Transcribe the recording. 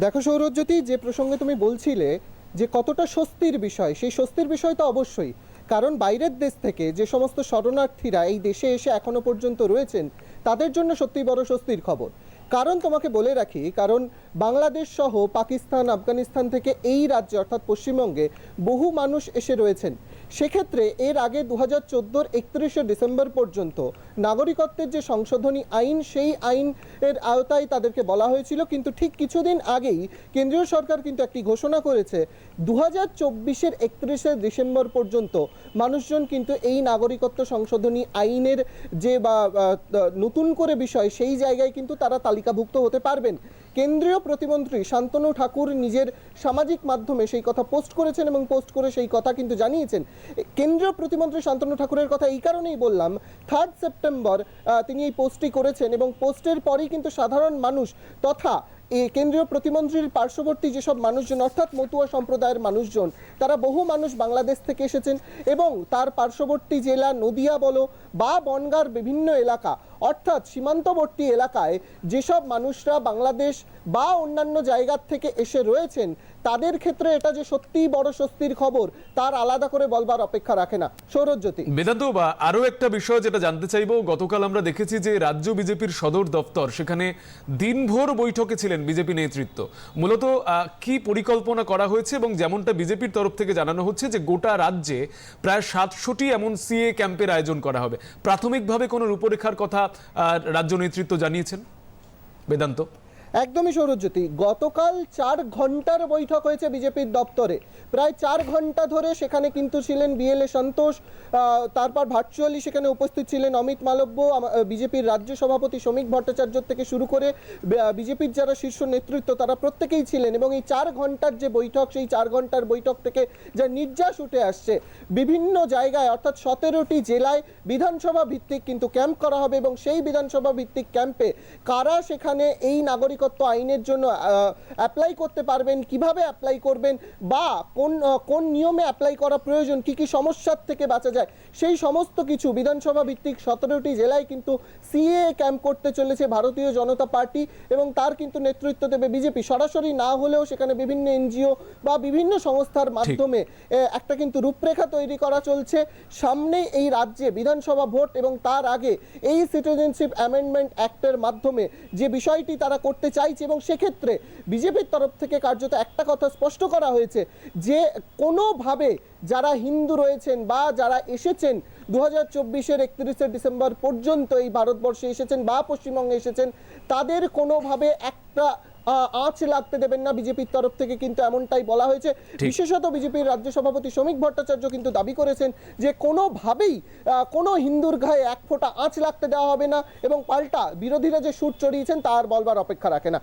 দেখো সৌরজ্যোতি, যে প্রসঙ্গে তুমি বলছিলে যে কতটা স্বস্তির বিষয়, সেই স্বস্তির বিষয় তো অবশ্যই। কারণ বাইরের দেশ থেকে যে সমস্ত শরণার্থীরা এই দেশে এসে এখনও পর্যন্ত রয়েছেন, তাদের জন্য সত্যিই বড় স্বস্তির খবর। কারণ তোমাকে বলে রাখি, কারণ বাংলাদেশ সহ পাকিস্তান, আফগানিস্তান থেকে এই রাজ্যে, অর্থাৎ পশ্চিমবঙ্গে বহু মানুষ এসে রয়েছেন। সেক্ষেত্রে এর আগে দু হাজার চোদ্দোর একত্রিশে ডিসেম্বর পর্যন্ত নাগরিকত্বের যে সংশোধনী আইন সেই আইন এর আওতায় তাদেরকে বলা হয়েছিল। কিন্তু ঠিক কিছুদিন আগেই কেন্দ্রীয় সরকার কিন্তু একটি ঘোষণা করেছে দু হাজার চব্বিশের একত্রিশে ডিসেম্বর পর্যন্ত মানুষজন কিন্তু এই নাগরিকত্ব সংশোধনী আইনের যে বা, নতুন করে বিষয় সেই জায়গায় কিন্তু তারা তালিকাভুক্ত হতে পারবেন। কেন্দ্রীয় প্রতিমন্ত্রী শান্তনু ঠাকুর নিজের সামাজিক মাধ্যমে সেই কথা পোস্ট করেছেন এবং পোস্ট করে সেই কথা কিন্তু জানিয়েছেন। কেন্দ্রীয় প্রতিমন্ত্রী শান্তনু ঠাকুরের কথা এই কারণেই বললাম থার্ড সেপ্টেম্বর তিনি এই পোস্টটি করেছেন এবং পোস্টের পরেই কিন্তু সাধারণ মানুষ তথা কেন্দ্রীয় প্রতিমন্ত্রীর পার্শ্ববর্তী যেসব মানুষজন, অর্থাৎ মতুয়া সম্প্রদায়ের মানুষজন, তারা বহু মানুষ বাংলাদেশ থেকে এসেছেন এবং তার পার্শ্ববর্তী জেলা নদিয়া বলো বা বনগার বিভিন্ন এলাকা, অর্থাৎ সীমান্তবর্তী এলাকায় যেসব মানুষরা বাংলাদেশ বা অন্যান্য জায়গার থেকে এসে রয়েছেন, তাদের ক্ষেত্রে এটা যে সত্যিই বড় স্বস্তির খবর, তার আলাদা করে বলবার অপেক্ষা রাখে না। সৌরজ্যোতি। বেদান্ত বা আরও একটা বিষয় যেটা জানতে চাইব, গতকাল আমরা দেখেছি যে রাজ্য বিজেপির সদর দপ্তর, সেখানে দিনভর বৈঠকে ছিলেন বিজেপি নেতৃত্ব। মূলত কি পরিকল্পনা করা হয়েছে এবং যেমনটা বিজেপির তরফ থেকে জানানো হচ্ছে যে গোটা রাজ্যে প্রায় সাতশোটি এমন সিএ ক্যাম্পের আয়োজন করা হবে। প্রাথমিকভাবে কোনো রূপরেখার কথা রাজ্য নেতৃত্ব জানিয়েছেন? বেদান্ত। একদমই সৌরজ্যোতি, গতকাল চার ঘণ্টার বৈঠক হয়েছে বিজেপির দপ্তরে। প্রায় চার ঘণ্টা ধরে সেখানে কিন্তু ছিলেন বিএলএ সন্তোষ তারপর ভার্চুয়ালি সেখানে উপস্থিত ছিলেন অমিত মালব্য বিজেপির রাজ্য সভাপতি শ্রমিক ভট্টাচার্য থেকে শুরু করে বিজেপির যারা শীর্ষ নেতৃত্ব তারা প্রত্যেকেই ছিলেন এবং এই চার ঘণ্টার যে বৈঠক, সেই চার ঘণ্টার বৈঠক থেকে যা নির্যাস উঠে আসছে, বিভিন্ন জায়গায় অর্থাৎ সতেরোটি জেলায় বিধানসভা ভিত্তিক কিন্তু ক্যাম্প করা হবে এবং সেই বিধানসভা ভিত্তিক ক্যাম্পে কারা সেখানে এই নাগরিকত্ব আইনের জন্য অ্যাপ্লাই করতে পারবেন কীভাবে অ্যাপ্লাই করবেন বা কোন কোন নিয়মে অ্যাপ্লাই করা প্রয়োজন কি কি সমস্যার থেকে বাঁচা যায় সেই সমস্ত কিছু বিধানসভা ভিত্তিক সতেরোটি জেলায় কিন্তু সিএ ক্যাম্প করতে চলেছে ভারতীয় জনতা পার্টি এবং তার কিন্তু নেতৃত্ব দেবে বিজেপি সরাসরি না হলেও সেখানে বিভিন্ন এনজিও বা বিভিন্ন সংস্থার মাধ্যমে একটা কিন্তু রূপরেখা তৈরি করা চলছে। সামনে এই রাজ্যে বিধানসভা ভোট এবং তার আগে এই সিটিজেনশিপ অ্যামেন্ডমেন্ট অ্যাক্টের মাধ্যমে যে বিষয়টি তারা করতে চাইছে এবং সেক্ষেত্রে বিজেপির তরফ থেকে কার্যত একটা কথা স্পষ্ট করা হয়েছে যে কোনোভাবে যারা হিন্দু রয়েছেন বা যারা এসেছেন দু হাজার চব্বিশের একত্রিশে ডিসেম্বর পর্যন্ত এই ভারতবর্ষে এসেছেন বা পশ্চিমবঙ্গে এসেছেন, তাদের কোনোভাবে একটা আঁচ লাগতে দেবেন না বিজেপির তরফ থেকে কিন্তু এমনটাই বলা হয়েছে। বিশেষত বিজেপির রাজ্য সভাপতি শ্রমিক ভট্টাচার্য কিন্তু দাবি করেছেন যে কোনোভাবেই আহ, কোনো হিন্দুর গায়ে এক ফোঁটা আঁচ লাগতে দেওয়া হবে না এবং পাল্টা বিরোধীরা যে সুর চড়িয়েছেন তার বলবার অপেক্ষা রাখে না।